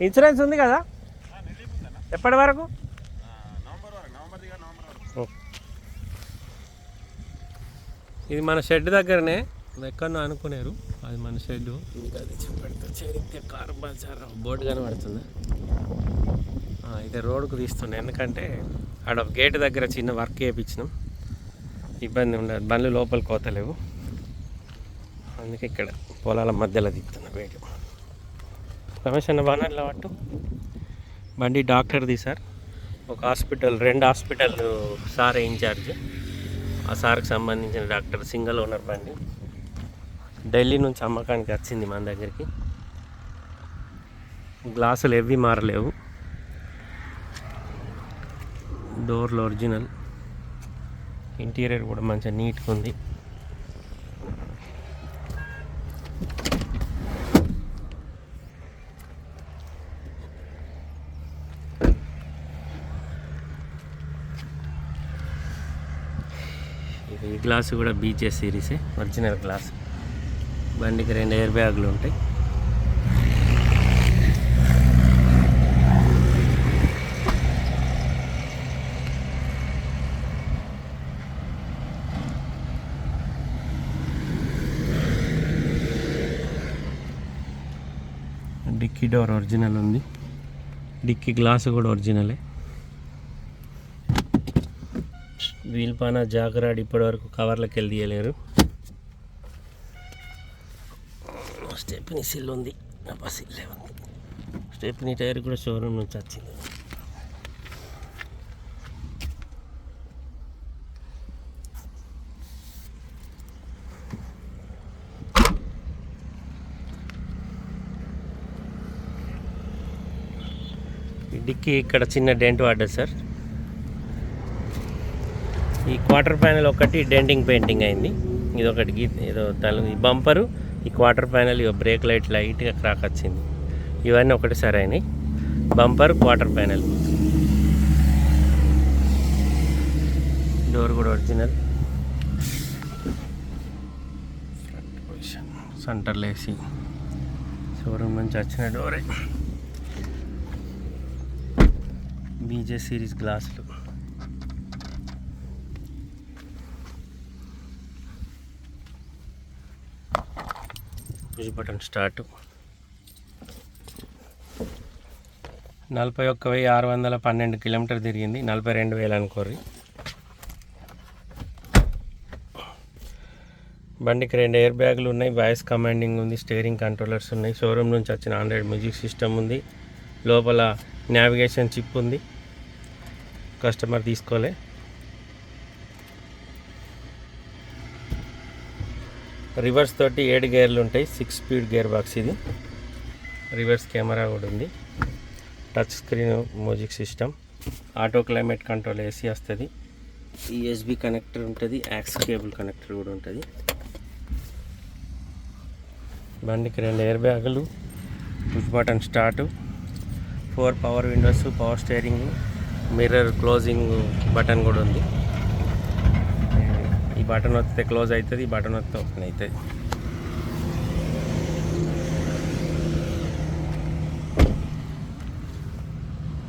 Insurance ఉంది కదా? ఎప్పటి వరకు? ఓ. ఇది మన షెడ్ దగ్గరనే. ఎక్కడో అనుకునేరు. అది మన షెడ్ ఇంకా అది చూపెడతా. చేరితే కారు బజార్ బోర్డు కనబడుతుంది. ఇది రోడ్కు రోడ్డుకు తీస్తుండే ఎందుకంటే ఆడ గేట్ దగ్గర చిన్న వర్క్ చేయించినాం ఇబ్బంది ఉండదు. బండ్లు లోపలికి పోతలేవు అందుకే ఇక్కడ పొలాల మధ్యలో తీస్తున్నా వీడియో. రమేష్ అన్న బాగా పట్టు బండి డాక్టర్ది సార్. ఒక హాస్పిటల్ రెండు హాస్పిటల్ సార్ ఇన్ఛార్జ్. ఆ సార్కి సంబంధించిన డాక్టర్ సింగల్ ఓనర్ బండి. ఢిల్లీ నుంచి అమ్మకానికి వచ్చింది మన దగ్గరికి. గ్లాసులు ఎవ్వి మారలేవు. డోర్లు ఒరిజినల్. ఇంటీరియర్ కూడా మంచిగా నీట్గా ఉంది. ఈ గ్లాస్ కూడా బీచెస్ సిరీసే ఒరిజినల్ గ్లాస్. బండికి రెండు ఎయిర్ బ్యాగులు ఉంటాయి. డిక్కీ డోర్ ఒరిజినల్ ఉంది. డిక్కీ గ్లాస్ కూడా ఒరిజినలే. వీల్పాన జాగరాడ్ ఇప్పటివరకు కవర్లకు వెళ్ళి తీయలేరు. స్టెప్ని సిల్ ఉంది. అబ్బా సిల్లే ఉంది. స్టెప్ని టైర్ కూడా షోరూమ్ నుంచి వచ్చింది. డిక్కి ఇక్కడ చిన్న డెంట్ పడ్డది సార్. ఈ క్వార్టర్ ప్యానెల్ ఒకటి డెంటింగ్ పెయింటింగ్ అయింది. ఇది ఒకటి గీ ఏదో తల ఈ బంపరు ఈ క్వార్టర్ ప్యానెల్ ఇక బ్రేక్ లైట్ లైట్గా క్రాక్ వచ్చింది. ఇవన్నీ ఒకటిసారి అయినాయి బంపర్ క్వార్టర్ ప్యానెల్. డోర్ కూడా ఒరిజినల్. ఫ్రంట్ పొజిషన్ సెంటర్లో వేసి షోరూమ్ నుంచి వచ్చిన డోరే. బీజే సిరీస్ గ్లాసులు. Push button start. నలభై ఒక్క వెయ్యి ఆరు వందల పన్నెండు కిలోమీటర్ తిరిగింది. నలభై రెండు వేలు అనుకోర్రి. బండికి రెండు ఎయిర్ బ్యాగులు ఉన్నాయి. వాయిస్ కమాండింగ్ ఉంది స్టీరింగ్ కంట్రోలర్స్ ఉన్నాయి. షోరూమ్ నుంచి వచ్చిన ఆండ్రాయిడ్ మ్యూజిక్ సిస్టమ్ ఉంది. లోపల నావిగేషన్ చిప్ ఉంది. కస్టమర్ తీసుకోలే. రివర్స్ తోటి ఏడు గేర్లు ఉంటాయి సిక్స్ స్పీడ్ గేర్ బాక్స్ ఇది. రివర్స్ కెమెరా కూడా ఉంది. Touch screen music system auto climate control AC వస్తుంది. ఈఎస్బి కనెక్టర్ ఉంటుంది యాక్స్ కేబుల్ కనెక్టర్ కూడా ఉంటుంది. బండికి రెండు ఎయిర్ బ్యాగులు push button start four power windows power steering mirror closing button కూడా ఉంది. ఈ బటన్ వస్తే క్లోజ్ అవుతుంది ఈ బటన్ వస్తే ఓపెన్ అవుతుంది.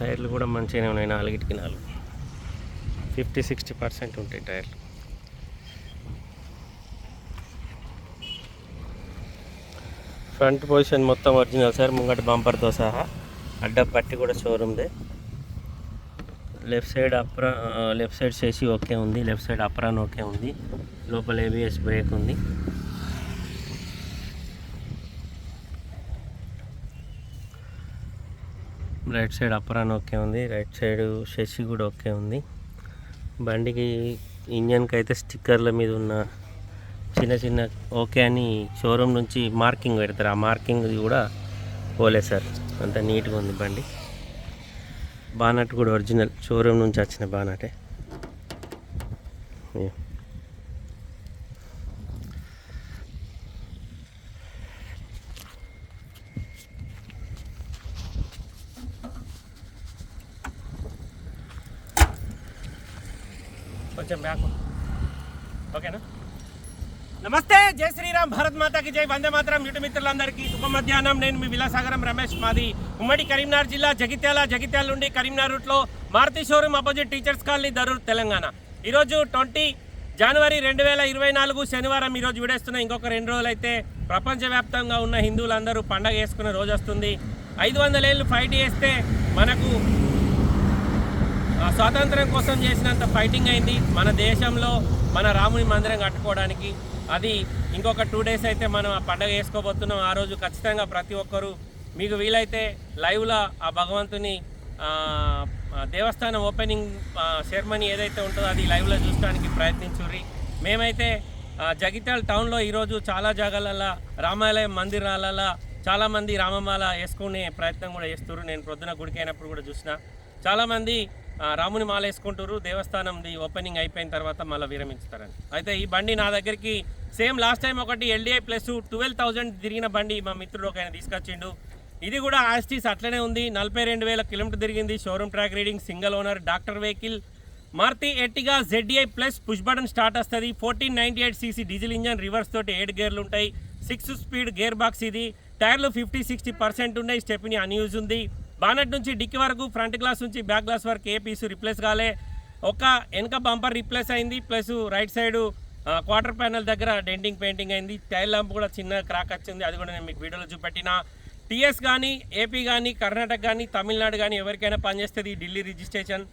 టైర్లు కూడా మంచిగానే ఉన్నాయి నాలుగిటికి నాలుగు. ఫిఫ్టీ సిక్స్టీ పర్సెంట్ ఉంటాయి టైర్లు. ఫ్రంట్ పొజిషన్ మొత్తం ఒరిజినల్ సార్ ముంగట బంపర్తో సహా. అడ్డ పట్టి కూడా షోరూమ్దే left side apron left side చేసి ఓకే ఉంది లెఫ్ట్ సైడ్ అప్రాన్ ఓకే ఉంది. లోపల ఏబిఎస్ బ్రేక్ ఉంది. రైట్ సైడ్ అప్రాన్ ఓకే ఉంది. రైట్ సైడ్ షెషి కూడా ఓకే ఉంది. బండికి ఇంజన్కి అయితే స్టిక్కర్ల మీద ఉన్న చిన్న చిన్న ఓకే అని షోరూమ్ నుంచి మార్కింగ్ పెడతారు. ఆ మార్కింగ్ కూడా పోలే సార్. అంత నీట్గా ఉంది బండి. బానట్ కూడా ఒరిజినల్ షోరూమ్ నుంచి వచ్చిన బానటే కొంచెం బ్యాక్. ఓకేనా? నమస్తే జై శ్రీరామ్ భారత్ మాతాకి జై వందే మాత్రం. యూటి మిత్రులందరికీ శుభ మధ్యాహ్నం. నేను మీ విలాసాగరం రమేష్ మాది ఉమ్మడి కరీంనగర్ జిల్లా జగిత్యాల జగిత్యాల నుండి కరీంనగర్ రూట్లో Maruti showroom opposite teachers colony Darur Telangana. ఈరోజు ట్వంటీ జనవరి రెండు వేల ఇరవై నాలుగు శనివారం ఈరోజు విడేస్తున్న ఇంకొక రెండు రోజులు అయితే ప్రపంచవ్యాప్తంగా ఉన్న హిందువులందరూ పండగ వేసుకునే రోజు వస్తుంది. ఐదు వందల ఏళ్ళు ఫైట్ చేస్తే మనకు ఆ స్వాతంత్రం కోసం చేసినంత ఫైటింగ్ అయింది. మన దేశంలో మన రాముని మందిరం కట్టుకోవడానికి అది ఇంకొక టూ డేస్ అయితే మనం ఆ పండగ వేసుకోబోతున్నాం ఆ రోజు ఖచ్చితంగా ప్రతి ఒక్కరూ మీకు వీలైతే లైవ్లో ఆ భగవంతుని దేవస్థానం ఓపెనింగ్ సెరమనీ ఏదైతే ఉంటుందో అది లైవ్లో చూసడానికి ప్రయత్నించుర్రి. మేమైతే జగిత్యాల టౌన్లో ఈరోజు చాలా జాగాలలో రామాలయం మందిరాలలో చాలామంది రామమాల వేసుకునే ప్రయత్నం కూడా చేస్తున్నారు నేను ప్రొద్దున గుడికి అయినప్పుడు కూడా చూసిన. చాలామంది రాముని మాల వేసుకుంటారు దేవస్థానంది ఓపెనింగ్ అయిపోయిన తర్వాత మళ్ళీ విరమించుతారని. అయితే ఈ బండి నా దగ్గరికి సేమ్ లాస్ట్ టైం ఒకటి ఎల్డీఐ ప్లస్ ట్వెల్వ్ థౌజండ్ తిరిగిన బండి మా మిత్రుడు ఒక ఆయన తీసుకొచ్చిండు. ఇది కూడా ఆస్టీస్ అట్లనే ఉంది. నలభై రెండు వేల కిలోమీటర్ తిరిగింది. Showroom track reading single owner doctor vehicle. Maruti Ertiga ZDI plus push button start వస్తుంది. Fourteen ninety eight CC diesel engine reverse తోటి ఏడు గేర్లు ఉంటాయి. సిక్స్ స్పీడ్ గేర్ బాక్స్ ఇది. టైర్లు ఫిఫ్టీ సిక్స్టీ పర్సెంట్ ఉన్నాయి. స్టెప్ని అన్యూజ్ ఉంది. బానెట్ నుంచి డిక్కి వరకు ఫ్రంట్ గ్లాస్ నుంచి బ్యాక్ గ్లాస్ వరకు ఏ పీసు రిప్లేస్ కాలే. ఒక వెనక బంపర్ రిప్లేస్ అయింది. Plus right side quarter panel దగ్గర డెంటింగ్ పెయింటింగ్ అయింది. టైల్ ల్యాంప్ కూడా చిన్న క్రాక్ వచ్చింది. అది కూడా నేను మీకు వీడియోలో చూపెట్టిన. టీఎస్ కానీ ఏపీ కానీ కర్ణాటక కానీ తమిళనాడు కానీ ఎవరికైనా పనిచేస్తుంది ఢిల్లీ రిజిస్ట్రేషన్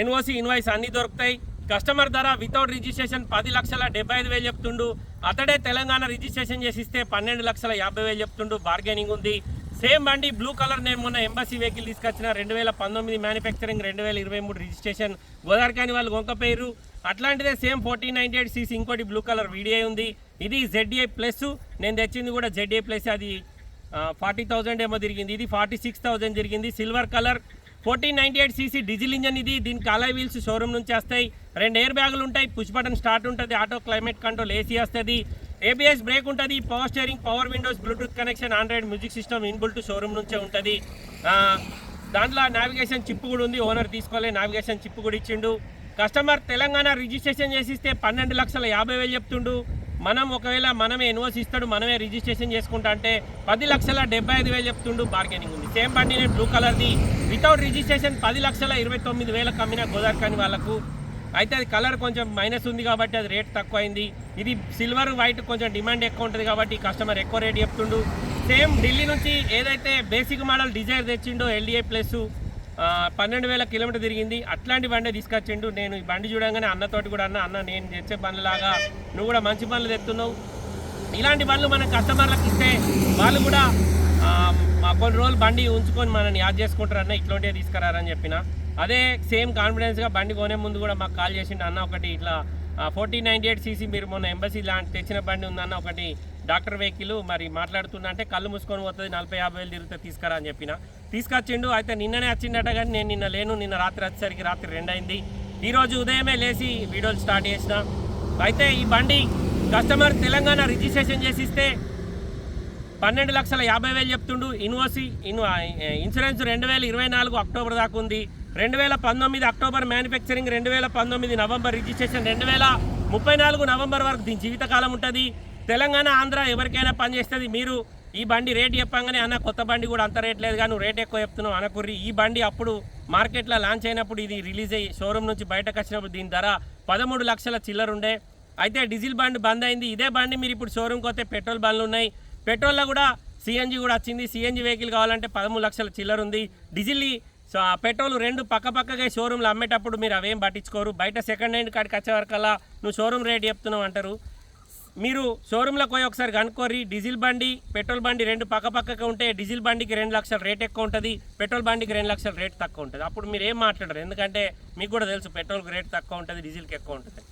ఎన్ఓసి ఇన్వాయిస్ అన్నీ దొరుకుతాయి. కస్టమర్ ధర వితౌట్ రిజిస్ట్రేషన్ పది లక్షల డెబ్బై ఐదు వేలు చెప్తుండు. అతడే తెలంగాణ రిజిస్ట్రేషన్ చేసి ఇస్తే పన్నెండు లక్షల యాభై వేలు చెప్తుండు. బార్గెనింగ్ ఉంది. సేమ్ బండి బ్లూ కలర్ నేను మొన్న ఎంబసీ వెహికల్ తీసుకొచ్చిన రెండు వేల పంతొమ్మిది మ్యానుఫ్యాక్చరింగ్ రెండు వేల ఇరవై మూడు రిజిస్ట్రేషన్ గోదావరికాని వాళ్ళు గొంకపోయారు అట్లాంటిదే same fourteen ninety eight CC ఇంకోటి బ్లూ కలర్ వీడియో ఉంది. ఇది జెడ్ఏ ప్లస్ నేను తెచ్చింది కూడా జెడ్ఏ ప్లస్ అది ఫార్టీ థౌజండ్ ఏమో తిరిగింది. ఇది ఫార్టీ సిక్స్ థౌజండ్ తిరిగింది. Silver colour. Fourteen ninety eight CC diesel engine ఇది. దీనికి అలాయ్ వీల్స్ షోరూమ్ నుంచి వస్తాయి. రెండు ఎయిర్ బ్యాగులు ఉంటాయి. పుష్ బటన్ స్టార్ట్ ఉంటుంది. ఆటో క్లైమేట్ కంట్రోల్ ఏసీ వస్తుంది. ఏబిఎస్ బ్రేక్ ఉంటుంది. Power steering power windows Bluetooth connection Android music system inbuilt showroom నుంచే ఉంటుంది. దాంట్లో నావిగేషన్ చిప్ కూడా ఉంది. ఓనర్ తీసుకోలే. నావిగేషన్ చిప్ కూడా ఇచ్చిండు. కస్టమర్ తెలంగాణ రిజిస్ట్రేషన్ చేసిస్తే పన్నెండు లక్షల యాభై వేలు చెప్తుండు. మనం ఒకవేళ మనమే ఎన్ఓసి ఇస్తాడు మనమే రిజిస్ట్రేషన్ చేసుకుంటా అంటే పది లక్షల డెబ్బై ఐదు వేలు చెప్తుండు బార్గెనింగ్ ఉంది. సేమ్ బండి నేను బ్లూ కలర్ది వితౌట్ రిజిస్ట్రేషన్ పది లక్షల ఇరవై తొమ్మిది వేలకు అమ్మిన గోదావరికాని వాళ్ళకు. అయితే అది కలర్ కొంచెం మైనస్ ఉంది కాబట్టి అది రేట్ తక్కువ అయింది ఇది సిల్వర్ వైట్ కొంచెం డిమాండ్ ఎక్కువ ఉంటుంది కాబట్టి కస్టమర్ ఎక్కువ రేట్ చెప్తుండు. సేమ్ ఢిల్లీ నుంచి ఏదైతే బేసిక్ మోడల్ డిజైర్ తెచ్చిండో ఎల్డిఏ ప్లస్ పన్నెండు వేల కిలోమీటర్ తిరిగింది. అట్లాంటి బండి తీసుకొచ్చిండు. నేను ఈ బండి చూడంగానే అన్నతోటి కూడా అన్న అన్న నేను తెచ్చే పనులాగా నువ్వు కూడా మంచి బండ్లు తెస్తున్నావు ఇలాంటి బండ్లు మన కస్టమర్లకు ఇస్తే వాళ్ళు కూడా కొన్ని రోజులు బండి ఉంచుకొని మనని యాద్ చేసుకుంటారు అన్న ఇట్లాంటివి తీసుకురారని చెప్పిన. అదే సేమ్ కాన్ఫిడెన్స్గా బండి కొనే ముందు కూడా మాకు కాల్ చేసిండు అన్న ఒకటి ఇట్లా ఫోర్టీన్ నైంటీ ఎయిట్ సీసీ మీరు మొన్న ఎంబసీ లాంటి తెచ్చిన బండి ఉందన్న ఒకటి డాక్టర్ వెహికల్ మరి మాట్లాడుతున్నా అంటే కళ్ళు మూసుకొని పోతుంది నలభై యాభై వేలు తిరిగితే తీసుకురా అని చెప్పిన. తీసుకొచ్చిండు. అయితే నిన్ననే వచ్చిండట కానీ నేను నిన్న లేను. నిన్న రాత్రి వచ్చేసరికి రాత్రి రెండైంది. ఈరోజు ఉదయమే లేచి వీడియోలు స్టార్ట్ చేసిన. అయితే ఈ బండి కస్టమర్ తెలంగాణ రిజిస్ట్రేషన్ చేసిస్తే పన్నెండు లక్షల యాభై వేలు చెప్తుండు. ఇన్వోసి ఇన్ ఇన్సూరెన్స్ రెండు వేల ఇరవై నాలుగు అక్టోబర్ దాకా ఉంది. రెండు వేల పంతొమ్మిది అక్టోబర్ మ్యానుఫ్యాక్చరింగ్ రెండు వేల పంతొమ్మిది నవంబర్ రిజిస్ట్రేషన్ రెండు వేల ముప్పై నాలుగు నవంబర్ వరకు దీని జీవితకాలం ఉంటుంది. తెలంగాణ ఆంధ్ర ఎవరికైనా పనిచేస్తుంది మీరు ఈ బండి రేట్ చెప్పంగానే అన్న కొత్త బండి కూడా అంత రేట్ లేదు కానీ నువ్వు రేట్ ఎక్కువ చెప్తున్నావు అనకుర్రి. ఈ బండి అప్పుడు మార్కెట్లో లాంచ్ అయినప్పుడు ఇది రిలీజ్ అయ్యి షోరూమ్ నుంచి బయటకు వచ్చినప్పుడు దీని ధర పదమూడు లక్షల చిల్లర ఉండే. అయితే డీజిల్ బండి బంద్ అయింది. ఇదే బండి మీరు ఇప్పుడు షోరూమ్కి వస్తే పెట్రోల్ బండ్లు ఉన్నాయి. పెట్రోల్లో కూడా సిఎన్జి కూడా వచ్చింది. సిఎన్జి వెహికల్ కావాలంటే పదమూడు లక్షల చిల్లర ఉంది. డీజిల్ సో ఆ పెట్రోల్ రెండు పక్క పక్కగా షోరూమ్లో అమ్మేటప్పుడు మీరు అవేం పట్టించుకోరు. బయట సెకండ్ హ్యాండ్ కాడికి వచ్చే వరకల్లా నువ్వు షోరూమ్ రేట్ చెప్తున్నావు అంటారు. మీరు షోరూంలోకి పోయి ఒకసారి కనుక్కోరి డీజిల్ బండి పెట్రోల్ బండి రెండు పక్క పక్కగా ఉంటే డీజిల్ బండికి రెండు లక్షల రేట్ ఎక్కువ ఉంటుంది. పెట్రోల్ బండికి రెండు లక్షల రేట్ తక్కువ ఉంటుంది. అప్పుడు మీరు ఏం మాట్లాడరు. ఎందుకంటే మీకు కూడా తెలుసు పెట్రోల్కి రేట్ తక్కువ ఉంటుంది డీజిల్కి ఎక్కువ ఉంటుంది.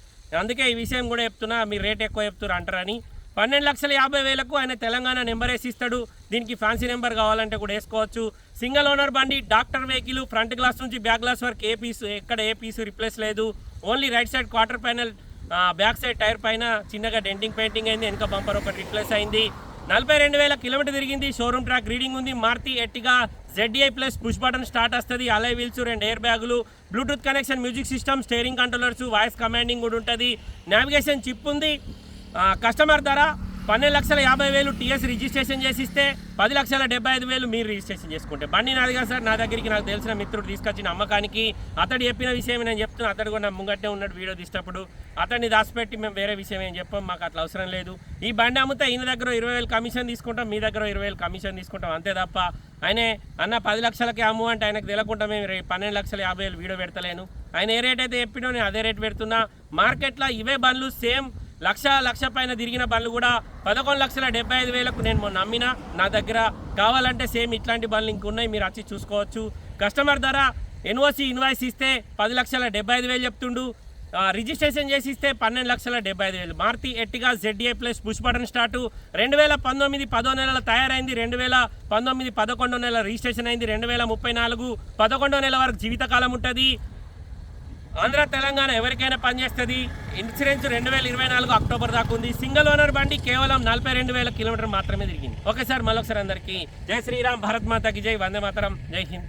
అందుకే ఈ విషయం కూడా చెప్తున్నా మీరు రేట్ ఎక్కువ చెప్తున్నారు అంటారని. పన్నెండు లక్షల యాభై వేలకు ఆయన తెలంగాణ నెంబర్ వేసి ఇస్తాడు. దీనికి ఫ్యాన్సీ నెంబర్ కావాలంటే కూడా వేసుకోవచ్చు. సింగిల్ ఓనర్ బండి డాక్టర్ వెహికల్ ఫ్రంట్ గ్లాస్ నుంచి బ్యాక్ గ్లాస్ వరకు ఏ పీసు ఎక్కడ ఏ పీసు రిప్లేస్ లేదు. Only right side quarter panel back side tyre పైన చిన్నగా డెంటింగ్ పెయింటింగ్ అయింది వెనక బంపర్ ఒకటి రిప్లేస్ అయింది. నలభై రెండు వేల కిలోమీటర్ తిరిగింది షోరూమ్ ట్రాక్ రీడింగ్ ఉంది. Maruti Ertiga ZI plus push button start వస్తుంది. అలై వీల్స్ రెండు ఎయిర్ బ్యాగులు Bluetooth connection music system steering controllers voice commanding కూడా ఉంటుంది. నావిగేషన్ చిప్ ఉంది. కస్టమర్ ధర పన్నెండు లక్షల యాభై వేలు టీఎస్ రిజిస్ట్రేషన్ చేసిస్తే పది లక్షల డెబ్బై ఐదు వేలు మీరు రిజిస్ట్రేషన్ చేసుకుంటే. బండి నాది కాదు సార్ నా దగ్గరికి నాకు తెలిసిన మిత్రుడు తీసుకొచ్చిన అమ్మకానికి. అతడు చెప్పిన విషయం నేను చెప్తున్నా అతడు కూడా నా ముంగట్టే ఉన్నాడు వీడియో తీసినప్పుడు. అతన్ని దాచిపెట్టి మేము వేరే విషయం ఏం చెప్పాం మాకు అట్లా అవసరం లేదు. ఈ బండి అమ్మితే ఈయన దగ్గర ఇరవై వేలు కమిషన్ తీసుకుంటాం మీ దగ్గర ఇరవై వేలు కమిషన్ తీసుకుంటాం అంతే తప్ప. ఆయనే అన్న పది లక్షలకి అమ్ము అంటే ఆయనకు తెలియకుండా మేము పన్నెండు లక్షల యాభై వేలు వీడియో పెడతలేను. ఆయన ఏ రేట్ అయితే చెప్పినో నేను అదే రేట్ పెడుతున్నా. మార్కెట్లో ఇవే బండ్లు సేమ్ లక్ష లక్ష పైన తిరిగిన బండ్లు కూడా పదకొండు లక్షల డెబ్బై ఐదు వేలకు నేను మొన్న నమ్మిన నా దగ్గర కావాలంటే సేమ్ ఇట్లాంటి బండ్లు ఇంకున్నాయి మీరు వచ్చి చూసుకోవచ్చు. కస్టమర్ ధర ఎన్ఓసి ఇన్వాయిస్ ఇస్తే పది లక్షల డెబ్బై ఐదు వేలు చెప్తుండు. రిజిస్ట్రేషన్ చేసి ఇస్తే పన్నెండు లక్షల డెబ్బై ఐదు వేలు. Maruti Ertiga ZA plus push button start. రెండు వేల పంతొమ్మిది పదో నెలల తయారైంది. రెండు వేల పంతొమ్మిది పదకొండో నెల రిజిస్ట్రేషన్ అయింది. రెండు వేల ముప్పై నాలుగు పదకొండో నెల వరకు జీవితకాలం ఉంటుంది. ఆంధ్ర తెలంగాణ ఎవరికైనా పనిచేస్తుంది ఇన్సూరెన్స్ రెండు వేల ఇరవై నాలుగు అక్టోబర్ దాకా ఉంది. సింగిల్ ఓనర్ బండి కేవలం నలభై రెండు వేల కిలోమీటర్ మాత్రమే తిరిగింది. ఓకే సార్ మళ్ళొకసారి అందరికీ జై శ్రీరామ్ భారత్ మాతకి జై వందే మాతరం జై హింద్.